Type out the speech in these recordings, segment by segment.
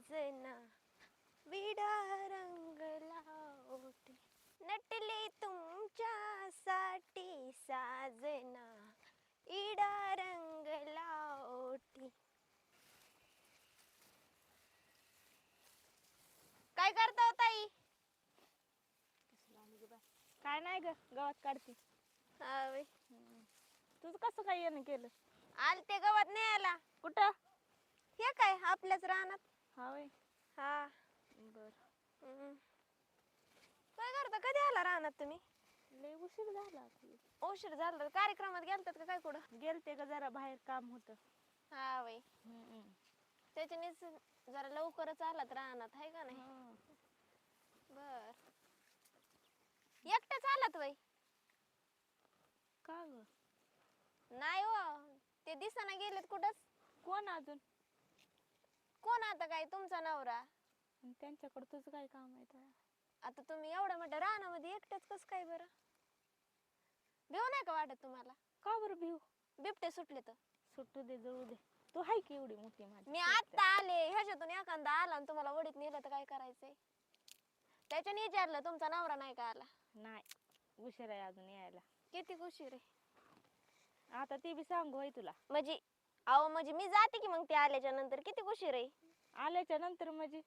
साजना विडा रंगला ओटी नटले तुमच्यासाठी साजना इडा रंगला ओटी काय करता हो ताई? काय नाही ग गवत काढते. हा बाई. तुझं कसं काय येणं केलं? आलते गवत नाही आला कुठं? हे काय आपल्याच रानात? हा वय हा. बर. हम्म. काय करता? कधी आला रानात तुम्ही? लय उशीर झाला आता. उशीर झाला. तर कार्यक्रमात गेलतात का काय कुठं? गेलते ग जरा बाहेर काम होत. हा बाई त्याच्यानेच जरा लवकरच आलात रानात आहे का नाही? बर. एकटाच आलात बाई. का ग? नाही हो. ते दिसाना गेलेत कुठंच. कोण अजून? कोण आता काय तुमचा नवरा? आणि त्यांच्याकडे तुझं काय काम आहे? आता तुम्ही एवढ्या मोठ्या रानामध्ये एकटंच कस काय बरं? भेऊ नाही का वाटत तुम्हाला? का बरं भिऊ? बिबटे सुटले तर. सुटू दे जळू दे. तू हाय की एवढी मोठी माझी? मी आता आले ह्याच्यातून एखादा आला आणि तुम्हाला वडीत नेलं तर काय करायचंय? त्याच्याने विचारलं तुमचा नवरा नाही का आला? नाही उशीर आहे अजून यायला. किती उशीर आहे? आता ती बी सांगू होय तुला. म्हणजे अहो म्हणजे मी जाते की मग ते आल्याच्यानंतर? किती उशीर आहे? आल्याच्यानंतर म्हणजे?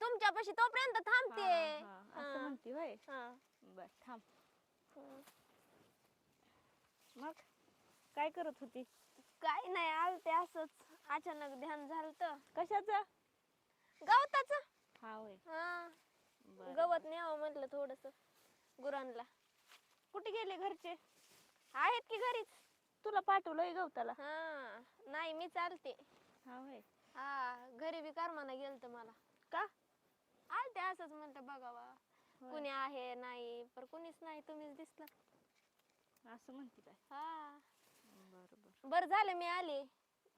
तुमच्यापाशी तोपर्यंत थांबते. हा, हा, असं हा. म्हणती होय. हा. बर थांब. मग? काय करत होती? काय नाही आलते असंच. अचानक ध्यान झालं तर कशाचं? गवताच. हा होय. हा. बरं, गवत न्यावं म्हटलं थोडस गुरांना. कुठे गेले घरचे? आहेत की घरीच. तुला पाठवलंय गवताला हा नाही मी चालते. हा होय. हा घरी बी करमाना गेलत मला. का? आलते असंच म्हणलं बघावा. होय. कुणी आहे नाही पर कुणीच नाही तुम्हीच दिसला. असं म्हणते काय हा. बर बर बर झालं मी आले.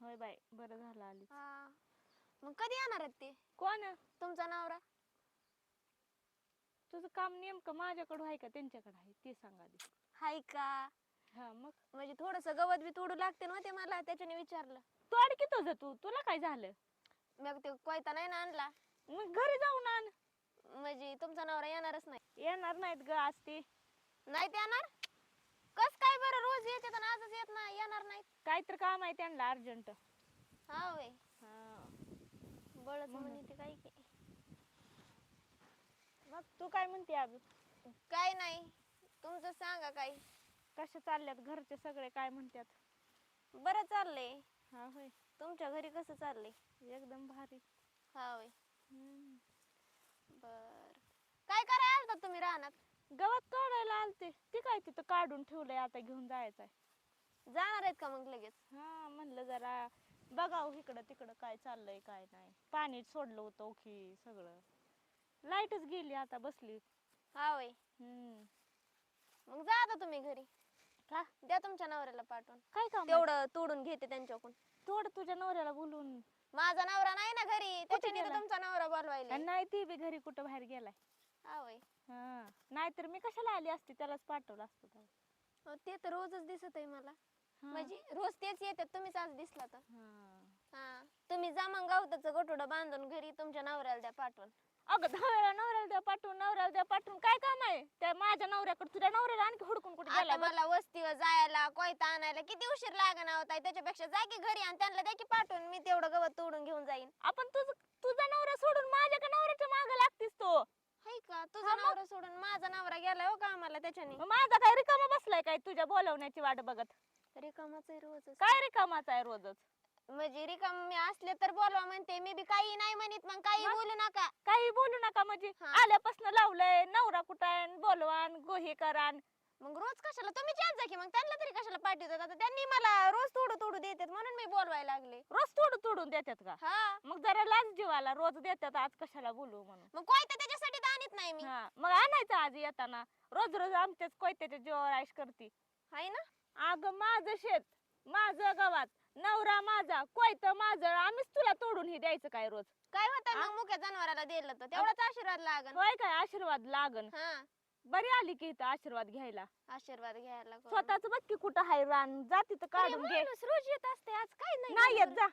होय बाई बरं झालं आली हा. मग कधी येणार आहेत ते? कोण? तुमचा नवरा? तुझं काम नेमकं माझ्याकडं आहे का त्यांच्याकडे आहे? ते सांगा आधी. हाय का? हा मग? म्हणजे थोडस गवत बी तोडू लागते ना ते मला त्याच्याने विचारलं. तू अडकी तुझं तू? तुला काय झालं? मग ते कोयता नाही ना आणला. मग घरी जाऊन आण. म्हणजे तुमचा नवरा येणारच नाही. येणार नाहीत ग आज ते. नाही ते येणार? कस काय बरं रोज येते तर आजच येत नाही येणार नाही काहीतरी काम आहे त्यांना अर्जंट. हा हा. बळच म्हणे ते काय की मग तू काय म्हणते अजून? काय नाही. तुमचं सांगा काय कशा चालल्यात घरचे सगळे काय म्हणतात बरं चाललंय. हा होय. तुमच्या घरी कसं चाललंय? एकदम भारी. हा वय हम्म. बर. काय करायला आलता तुम्ही रानात? गवत तोडायला आलते. ते काय तिथं काढून ठेवलंय आता घेऊन जायचंय. जाणार आहेत का मग लगेच? हा म्हणलं जरा बघाव इकडं तिकडं काय चाललंय काय नाही. पाणी सोडलं होतं ओखी सगळं. लाईटच गेली आता बसली. हा वय हम्म. मग जा आता तुम्ही घरी. का द्या तुमच्या नवऱ्याला पाठवून. काय काम आहे? तेवढं तोडून घेते त्यांच्याकडून. तोड तुझ्या नवऱ्याला बोलून. माझा नवरा नाही ना घरी. त्याच्याने तर गेला? तुमचा नवरा बोलवायला. आणि नाही ती बी घरी कुठं बाहेर गेलाय. हा. नाहीतर मी कशाला आली असती? त्यालाच पाठवलं असतं तेव्हा. ते तर रोजच दिसत आहे मला. हा. म्हणजे रोज तेच येतात. तुम्हीच आज दिसला तर. हा. हा. तुम्ही जा मग गवताचं गठोडं बांधून घरी तुमच्या नवऱ्याला द्या पाठवून. अगं दहावेळा नवऱ्याला द्या पाठवून नवऱ्याला द्या पाठवून. काय काम आहे? त्या माझ्या नवऱ्याकडे तुझ्या नवऱ्याला आणखी हुडकून कुठे गेला आता मला वस्तीवर जायला कोयता आणायला किती उशीर लागणार होता त्याच्यापेक्षा जा की घरी आणि त्यांना द्या की पाठवून. मी तेवढं गवत तोडून घेऊन जाईन. आपण तुझ तुझा नवरा सोडून माझ्या का नवऱ्याच्या मागे लागतीस तो. हाय का? तुझा नवरा सोडून माझा नवरा गेलाय हो का आम्हाला त्याच्याने? मग माझा काय रिकामा बसलाय काय तुझ्या बोलवण्याची वाट बघत? रिकामाच आहे रोजच. काय रिकामाचा आहे रोजच? म्हणजे रिकाम मी असले तर बोलवा म्हणते. मी बी काही नाही म्हणत मग काही बोलू नका. काही बोलू नका म्हणजे हा. आल्यापासून लावलंय नवरा आहे बोलवान गोही करान मग रोज कशाला? तुम्ही जा की मग. त्यांना तरी कशाला पाठवतात? आता त्यांनी मला रोज तोडू तोडू देतात म्हणून मी बोलवायला लागले. रोज तोडून तोडून देतात का? हा. मग जरा लाज जीवाला रोज देतात आज कशाला बोलू म्हणून. मग कोयता त्याच्यासाठी तर आणत नाही मी. हा. मग आणायचं आज येताना. रोज रोज आमच्याच कोयत्याच्या जीवावर आयश करती. हाय ना? अगं माझं शेत माझं गावात. नवरा माझा कोयत माझं आम्हीच तुला तोडून हे द्यायचं काय रोज? काय होतं? मग मुख्या जनावराला दिलं तर. तेवढाच आशीर्वाद लागन. होय काय? आशीर्वाद लागन. हा. बरी आली की इथं आशीर्वाद घ्यायला. आशीर्वाद घ्यायला कोण. स्वतःच बघ की कुठं हाय रान. जा तिथं तरी काढून घे. माणूस रोज येत असते आज काय नाही नाही येत जा.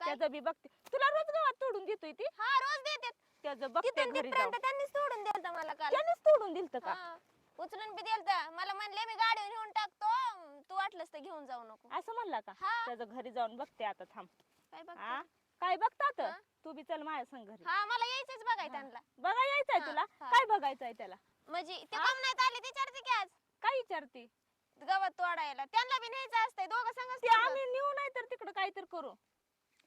त्याचं बी बघते. तुला रोज गावात तोडून देतोय ती? हा रोज देतात. त्याचं बघते तिथून घरी तिथपर्यंत जाऊन. त्यांनीच तोडून दिलत मला काल. त्यानेच तोडून दिलत का? हा. उचलून बी दिलत. मला म्हणले मी गाडीवर घेऊन टाकतो. तू वाटलंस तर घेऊन जाऊ नको. असं म्हणला का? हा. त्याचं घरी जाऊन बघते आता थांब. काय बघ हा? काय बघतात हा? तू बी चल माझ्या संग घरी. हा मला यायचंच बघाय. त्यांना. बघा यायचंय हा, तुला? हा. काय बघायचंय त्याला? म्हणजे ते हा? कम नाहीत आले विचारते की आज. काय विचारते? गवत तोडायला. त्यांना बी न्यायचं असतंय. दोघं ते तोडतात. आम्ही नेऊ नाही तर तिकडं काहीतरी करू.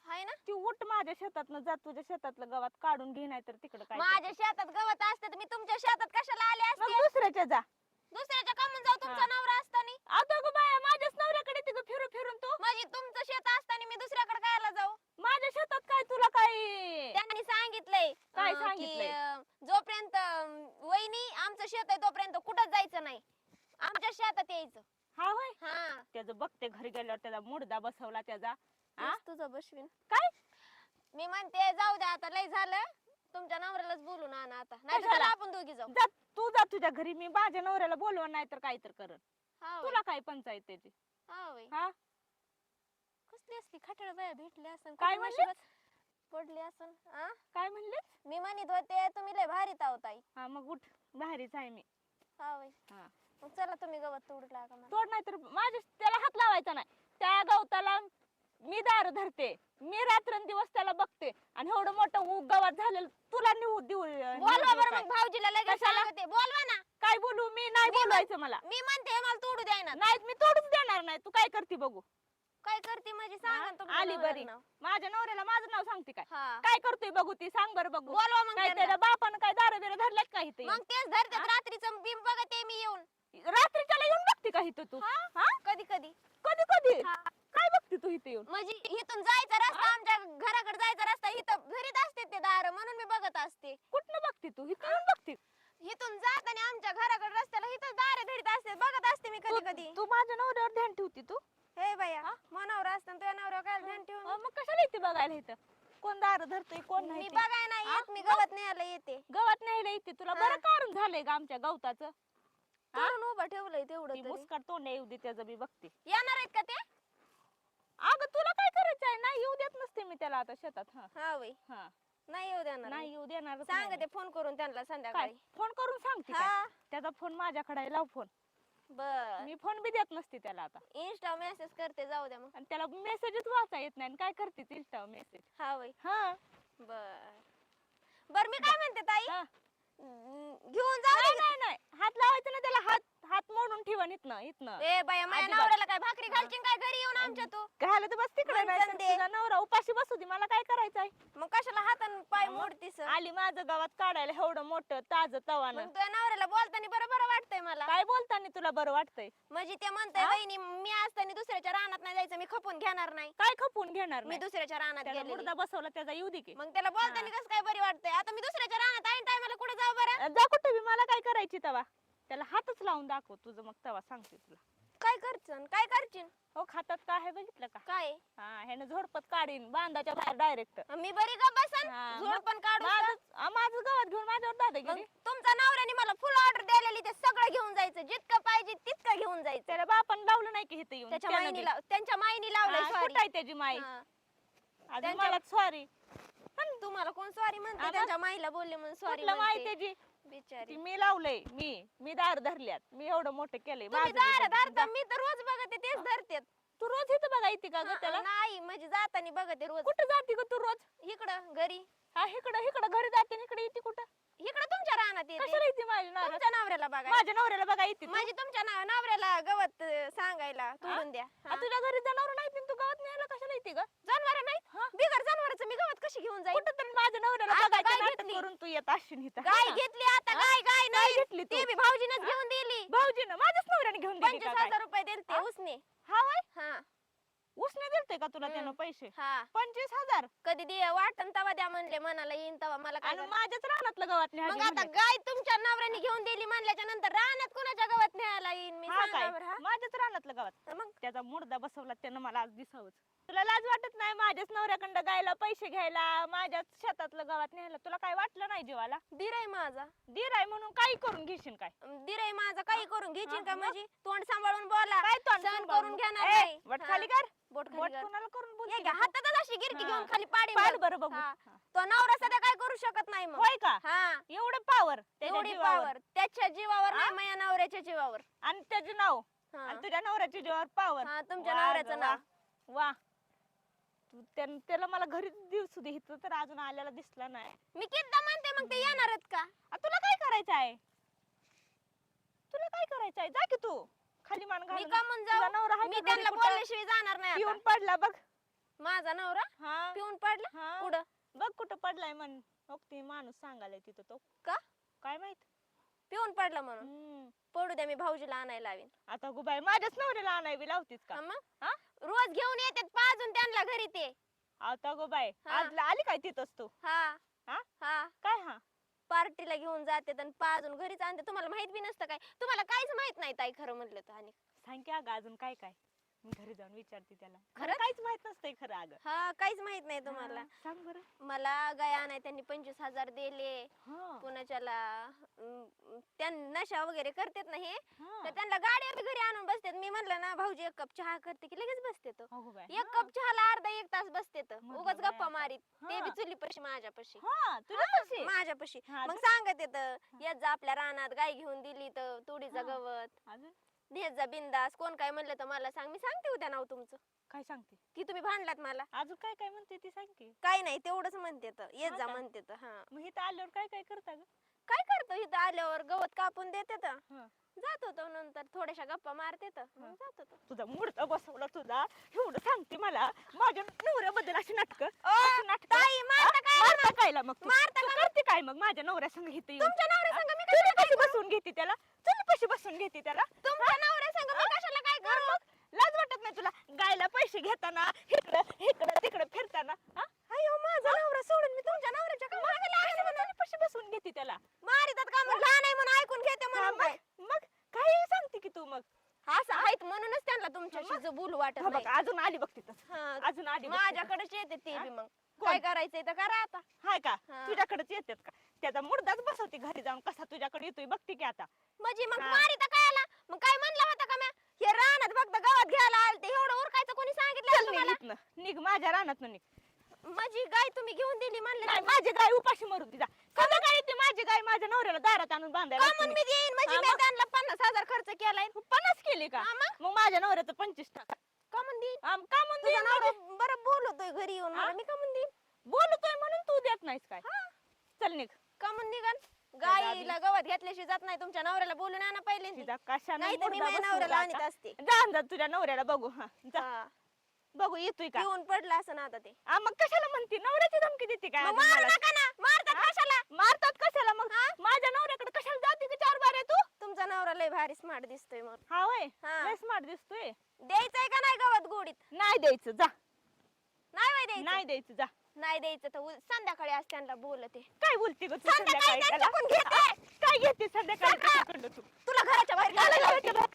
हाय ना? ती उठ माझ्या शेतातनं जा तुझ्या शेतातलं गावात काढून घे नाही तर तिकडं काय माझ्या शेतात गवत असते तर मी तुमच्या शेतात कशाला आले मग असते? दुसऱ्याच्या जा. दुसऱ्याच्या कामून जाऊ तुमचा हा. नवरा असताना. आता गं बाया माझ्याच नवऱ्याकडे तिकडं फिरून फिरून तू. म्हणजे तुमचं शेत असताना मी दुसऱ्याकडे कायला जाऊ? माझ्या शेतात काय तुला काय त्यांनी सांगितलंय काय अं, की, सांगितलंय? अं, जोपर्यंत अं, वहिनी आमचं शेत आहे तोपर्यंत कुठंच जायचं नाही? आमच्या शेतात यायचं. हा होय? हा. त्याचं बघते घरी गेल्यावर त्याचा मुडदा बसवला त्याचा. हा? तेच तुझं बसवीन. काय? मी म्हणते जाऊ द्या आता लय झालं. तुमच्या नवऱ्यालाच बोलून आणा आता. नाही कशाला? आपण दोघी जाऊ. जा तू जा तुझ्या घरी मी माझ्या नवऱ्याला बोलवा नाही तर काय तर करत हा होय. तुला काय पंचायत त्याची? हा होय. हा? कसली असली खटाळ बाया भेटली असन? काय कुठं म्हणले? नशिबात पडली असन आ? काय म्हणले मी म्हणत होते तुम्ही लय भारी ताई. हा मग उठ. बाहेरच आहे मी. हा होय हा. मग चला तुम्ही गवत तोडला का मला. तोड नाही तर माझ्या त्याला हात लावायचा नाही. त्या गवताला मी दार धरते मी रात्रंदिवस त्याला बघते आणि एवढं मोठं उ- गवत झालेलं तुला निवू देऊ बोलवा बरं काय? मग भाऊजीला लगेच कशाला? सांगते. बोलवा ना. काय बोलू? मी नाही मी म्हण- बोलवायचं मला. मी म्हणते मला तोडू द्याय ना नाही मी तोडूच देणार नाही. तू काय करते बघू? काय करते म्हणजे सांगा ना तुमच्या आली नवऱ्याचं बरी नाव. माझ्या नवऱ्याला माझं नाव सांगते काय? हा. काय करतोय बघू ती? सांग बरं बघू. बोलवा मग काय त्यांना. त्याच्या बापानं काय दार बिर धरल्यात का इथे मग तेच धरतात रात्रीचं बिंब बघते मी येऊन. रात्रीच्याला येऊन बघते का इथं तू? हा? हा? कधी कधी. कधी कधी? हा. काय बघते तू इथे येऊन? म्हणजे इथून जायचा रस्ता आमच्या घराकडे जायचा रस्ता इथं घरीच असते ते दार म्हणून मी बघत असते. कुठनं बघते तू? इथं येऊन बघते. इथून जाताना आमच्या घराकडे रस्त्याला इथं दार धरीत असते बघत असते मी कधी कधी तू- तू माझ्या नवऱ्यावर ध्यान ठेवती तू? हे बाया? मनावर असताना तुझ्या नवऱ्यावर काय ध्यान ठेवून? अं, मग कशाला येते बघायला इथं? कोण दार धरतोय कोण नाही मी ते? बघाय नाही? येत मी गवत न्यायला येते. गवत न्यायला येते तुला? हा. बरं कारण झालंय का आमच्या गवताचं. हा? तोडून उभं ठेवलंय तेवढं ती तरी. मुस्काट तोंड येऊ दे त्याचं मी बघते. येणार आहेत का ते? अगं तुला काय करायचं आहे? नाही येऊ देत नसते मी त्याला आता शेतात हा. हा वय. हा. नाही येऊ देणार नाही येऊ देणार सांग ते फोन करून त्यांना काय? संध्याकाळी. फोन करून सांगते काय? हा. त्याचा फोन माझ्याकडे आहे, लाव फोन. बर. मी फोन बी देत नसते त्याला आता. इन्स्टा मेसेज करते जाऊ द्या मग. आणि त्याला मेसेजच वाचा येत नाही आणि काय करते इंस्टा मेसेज हा वय. हा. बर. बर मी काय म्हणते ताई? हा. घेऊन जाऊ नाही नाही नाही. हात लावायचा ना त्याला हात हात मोडून ठेवा इथनं इथनं. ए बाया माझ्या अजिबात. नवऱ्याला काय भाकरी घालशील काय? घरी येऊन आमच्या तू. घाला तर बस तिकडे नाही तर म्हणसन दे. तुझा नवरा उपाशी बसू दे मला काय करायचंय मग कशाला हातान पाय मग? मोडतीस? आली माझं गावात काढायला एवढं मोठं ताज तवानं. तुझ्या नवऱ्याला बोलताना बरं बरं वाटतंय मला. काय बोलताना तुला बरं वाटतंय? म्हणजे ते म्हणतंय? वहिनी मी असताना दुसऱ्याच्या रानात नाही जायचं मी खपून घेणार नाही. काय खपून घेणार मी नाही? दुसऱ्याच्या रानात त्याला गेलेली. मुर्दा बसवला त्याचा येऊ दे की. मग त्याला बोलताना कसं काय बरी वाटतंय? आता मी दुसऱ्याच्या रानात आहे टायमाला कुठे जाऊ बरं? जा कुठे बी मला काय करायची तवा? त्याला हातच लावून दाखव तुझं मग तवा सांगते तुला. काय करचन काय करचीन हो खातात काय आहे बघितलं का? काय? हा ह्यानं झोडपत काढीन बांधाच्या बाहेर डायरेक्ट मी बरी ग बसन? हा, झोड मग पण काढू माझं माझं गावात घेऊन माझ्यावर दादा मग गेली. तुमचा नवऱ्याने मला फुल ऑर्डर द्यायलेली ते सगळं घेऊन जायचं. जितकं पाहिजे तितकं घेऊन जायचं. त्याला बापान लावलं नाही की इथं येऊन त्याच्या त्यानं बी. लाव त्यांच्या माईनी लावलंय हा, सॉरी कुठं आहे त्याची माई? अजून त्यांच्या- मला सॉरी तुम्हाला कोण सॉरी म्हणते? आम्हा- त्यांच्या माईला बोलले म्हणून सॉरी कुठलं माई त्याची? बिचारी. ती मी लावलंय मी मी दार धरल्यात. मी एवढं मोठं केलंय तुम्ही दार. धरता मी तर रोज बघते तेच धरते तू रोज इथं बघा येते का ग त्याला? नाही म्हणजे जाताना बघते रोज. कुठं जाते ग तू रोज? इकडं घरी. हा इकडं इकडं घरी जाते आणि इकडे येते कुठं? इकडं तुमच्या रानात कशाला येते माझ्या तुमच्या नवऱ्याला बघा माझ्या नवऱ्याला बघा येते तू. म्हणजे तुमच्या नाव नवऱ्याला गवत अं, सांगायला तोडून द्या. आ, तुझ्या घरी जनावर नाही तू गावात न्यायला कशाला येते ग? जनावर नाही बिगर जनावरांचं मी गवत कशी घेऊन जाईल कुठं तरी माझ्या नवऱ्याला आता बघायचं गाय नाटक घेतली. करून तू येत गाय हा? ना? घेतली आता? गाय गाय नाही? घेतली तू? ती बी भाऊजीनच घेऊन दिली. भाऊजीनं माझ्याच नवऱ्याने घेऊन दिली पंचवीस का काय? हजार रुपये दिले ते हा? उसने. हा वय हा. उसने दिलते का तुला हम्म. त्यानं पैसे हा पंचवीस हजार कधी दे वाटन तवा द्या म्हणले मनाला येईन तवा मला काय आणि करायचं? माझ्याच रानातलं गावात मग आता गाय तुमच्या नवऱ्याने घेऊन दिली म्हणल्याच्या नंतर रानात कोणाच्या गावात न्यायला येईन मी हा हा काय रानावर हा माझ्याच रानातलं गावात. मग? त्याचा मुर्दा बसवला त्यानं मला आज दिसावंच. तुला लाज वाटत नाही माझ्याच नवऱ्याकडं गायला पैसे घ्यायला माझ्याच शेतातलं गावात न्यायला? तुला काय वाटलं नाही जीवाला? दिराय माझा. दीर आहे म्हणून काही करून घेशील काय? दिराय माझा. काही करून हा, का मग? म्हणजे? तोंड सांभाळून बोला. काय तोंड सहन सांभाळून? करून घेणार ए, नाही. बोट हा. खाली कर. बोट खाली बोट कर. कोणाला करून बोलते घ्या, तू? हातात अशी गिरकी हा. घेऊन खाली पाडी पाड. बरं बघू. हा. हा. तो नवरा सध्या काय करू शकत नाही मग. होय का? हा. एवढं पावर एवढी पावर त्याच्या जीवावर नाही हा? माझ्या नवऱ्याच्या जीवावर. आणि त्याचं नाव? हा. आणि तुझ्या नवऱ्याच्या जीवावर पावर हा, तुमच्या नवऱ्याचं नाव. वा तू त्यान- त्याला मला घरी दिवस इथं तर अजून आल्याला दिसला नाही. मी किती म्हणते मग ते येणारच का? आ, तुला काय करायचं आहे? तुला काय करायचं आहे? जा की तू. खाली मान मी घालून. का म्हणून तुझा जाऊ नवरा मी का घरी त्यांना कुठं? बोलल्याशिवाय जाणार नाही पिऊन आता. पडला बघ. माझा नवरा हा. पिऊन पडला? हा. पुढं बघ कुठं पडलाय म्हण. हो ते माणूस सांगायला तिथं तो. का? काय माहीत? पिऊन पडला म्हणून. हम्म. पडू द्या मी भाऊजीला आणायला लावीन. आता गुबाई माझ्याच नवऱ्याला आणायला लावतीस का? हा मग? हा? रोज घेऊन येतात पाजून त्यांना घरी ते. आता गुबाई हा. आज आली काय तिथंच तू? हा. हा? हा. काय हा? पार्टीला घेऊन जाते आणि पाजून घरीच आणते. तुम्हाला माहीत बी नसतं काय. तुम्हाला काहीच माहीत नाही ताई खरं म्हणलं तर आणि. सांग की अगं अजून काय काय? मी घरी जाऊन विचारते त्याला? खरं काहीच माहीत नसतंय खरं अगं. हा काहीच माहीत नाही तुम्हाला. हा, सांग बरं. मला गाय आणाय त्यांनी पंचवीस हजार दिले. हा, पुण्याच्याला अं, त्या नशा वगैरे करतात ना हे हा. तर त्यांना गाडीवर घरी आणून बसतात. मी म्हणलं ना भाऊजी एक कप चहा करते की लगेच बसते तो. अगो एक. कप चहाला अर्धा एक तास बसते तर मग उगाच गप्पा. मारीत. ते हा. बी माझ्यापाशी. हा तुला कशी? माझ्यापाशी. हा, मग? सांगत येत येत जा आपल्या रानात गाय घेऊन दिली तर तुडीचं हा. गवत. नेत जा बिंदास. कोण काय म्हणलं तर मला सांग. मी सांगते उद्या नाव तुमचं. काय सांगते? की तुम्ही भांडलात मला. अजून काय काय म्हणते ती सांग की काय नाही तेवढंच म्हणते तर. येत हा जा का? म्हणते तर हा. मग इथं आल्यावर काय काय करता ग? काय करतो इथं आल्यावर? गवत कापून देते तर. हा. जात होतो नंतर. थोड्याशा गप्पा मारते तर. मग जात होतो. तुझा मूडचा बसवला तुझा. एवढं सांगते मला. माझ्या नवऱ्याबद्दल अशी नाटक. ताई, मारता काय कायला मग? तू? मारता तू? करते काय मग? माझ्या नवऱ्या संग इथे येऊन. तुमच्या नवऱ्या संग कशी बसून घेते त्याला? चुली कशी बसून घेते त्याला? तुमच्या नवऱ्या संग मी कशाला काय करू? लाज वाटत नाही तुला? गायला पैसे घेताना इकडं इकडं तिकडं फिरताना हा? अयो माझा नवरा सोडून मी तुमच्या नवऱ्याच्या का मागे लागले म्हणून कशी बसून घेते त्याला? मारितात का मग लहान आहे म्हणून ऐकून घेते हा, म्हणून काय? मग मग काही सांगते की तू मग? असं आहेत म्हणूनच त्यांना तुमच्याशी जो बोलू वाटत हा बघ नाही. अजून आली बघ तिथं. हा, अजून आली. माझ्याकडेच येते ते हा? बी मग? काय करायचंय तर करा आता. हाय का? हा. तुझ्याकडेच येतात का? त्याचा मुर्दाच बसवते घरी जाऊन. कसा तुझ्याकडे येतोय बघते की आता. म्हणजे मग हा. मारिता काय आला मग काय म्हणलं होतं का म्या? हे रानात फक्त गवत घ्यायला आलते एवढं उरकायचं कोणी सांगितलं चल निघ तुम्हाला इथनं. निघ माझ्या रानात निघ. माझी गाय तुम्ही घेऊन दिली म्हणले नाही माझी गाय उपाशी मरून तिचा कधी काय येते माझी गाय? माझ्या नवऱ्याला दारात आणून बांधायला का म्हणून मी देईन म्हणजे हा, मी मग? त्यांना पन्नास हजार खर्च केलाय. पन्नास केली का? हा, मग? मग माझ्या नवऱ्याचं पंचवीस टाका. का म्हणून देईन आम का तुझा नवरा म्हणजे? बरं बोलतोय घरी येऊन मला हा? मी का म्हणून देईन. बोलतोय म्हणून तू देत नाहीस काय. चल निघ. का म्हणून निघाल गाईला गवत घेतल्याशिवाय जात नाही. तुमच्या नवऱ्याला बोलून आणा पहिले तिचा कशानं नाही तर मी मुर्दा माझ्या बसवला नवऱ्याला. आणत असते. जा तुझ्या नवऱ्याला बघू. हा जा. हा. बघू येतोय का? पिऊन पडला असं ना आता ते. आ, मग कशाला म्हणते? नवऱ्याची धमकी देते काय मग अजून मारू मला? नका ना. मारतात कशाला? मारतात कशाला मग? माझ्या नवऱ्याकडे कशाला जाते की चार बारे तू? तुमचा नवरा लय भारी स्मार्ट दिसतोय मग. हा वय? हा. लय स्मार्ट दिसतोय? द्यायचंय का नाही गवत गोडीत? नाही द्यायचं जा. नाही वय द्यायचं? नाही द्यायचं जा. नाही द्यायचं तर संध्याकाळी आज त्यांना बोलते काय बोलते ग तू संध्याकाळी संध्याकाळी त्याला? त्यांच्याकडून घेते. काय घेते संध्याकाळी तू तुला घराच्या बाहेर घालायला.